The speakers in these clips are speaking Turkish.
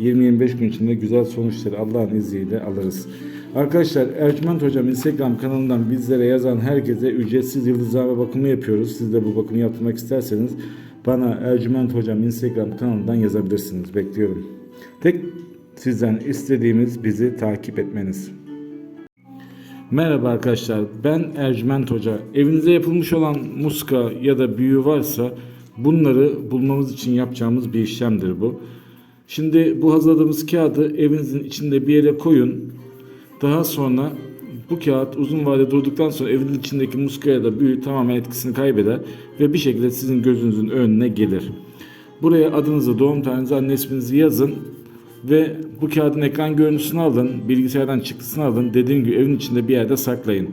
20-25 gün içinde güzel sonuçları Allah'ın izniyle alırız. Arkadaşlar Ercüment Hocam Instagram kanalından bizlere yazan herkese ücretsiz yıldızlama bakımı yapıyoruz. Siz de bu bakımı yaptırmak isterseniz bana Ercüment Hocam Instagram kanalından yazabilirsiniz. Bekliyorum. Tek sizden istediğimiz bizi takip etmeniz. Merhaba arkadaşlar ben Ercüment Hoca. Evinize yapılmış olan muska ya da büyü varsa bunları bulmamız için yapacağımız bir işlemdir bu. Şimdi bu hazırladığımız kağıdı evinizin içinde bir yere koyun. Daha sonra bu kağıt uzun vade durduktan sonra evin içindeki muska ya da büyü tamamen etkisini kaybeder ve bir şekilde sizin gözünüzün önüne gelir. Buraya adınızı, doğum tarihinizi, anne isminizi yazın ve bu kağıdın ekran görüntüsünü alın, bilgisayardan çıktısını alın. Dediğim gibi evin içinde bir yerde saklayın.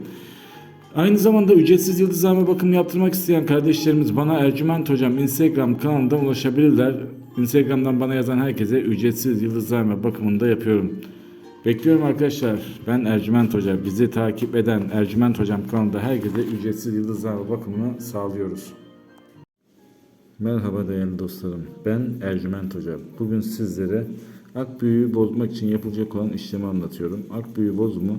Aynı zamanda ücretsiz yıldızlama bakımı yaptırmak isteyen kardeşlerimiz bana Ercüment Hocam Instagram kanalından ulaşabilirler. Instagram'dan bana yazan herkese ücretsiz yıldızlama bakımını da yapıyorum. Bekliyorum arkadaşlar. Ben Ercüment Hoca. Bizi takip eden Ercüment Hocam kanalında herkese ücretsiz yıldızlama bakımını sağlıyoruz. Merhaba değerli dostlarım. Ben Ercüment Hoca. Bugün sizlere akbüyü bozmak için yapılacak olan işlemi anlatıyorum. Akbüyü bozumu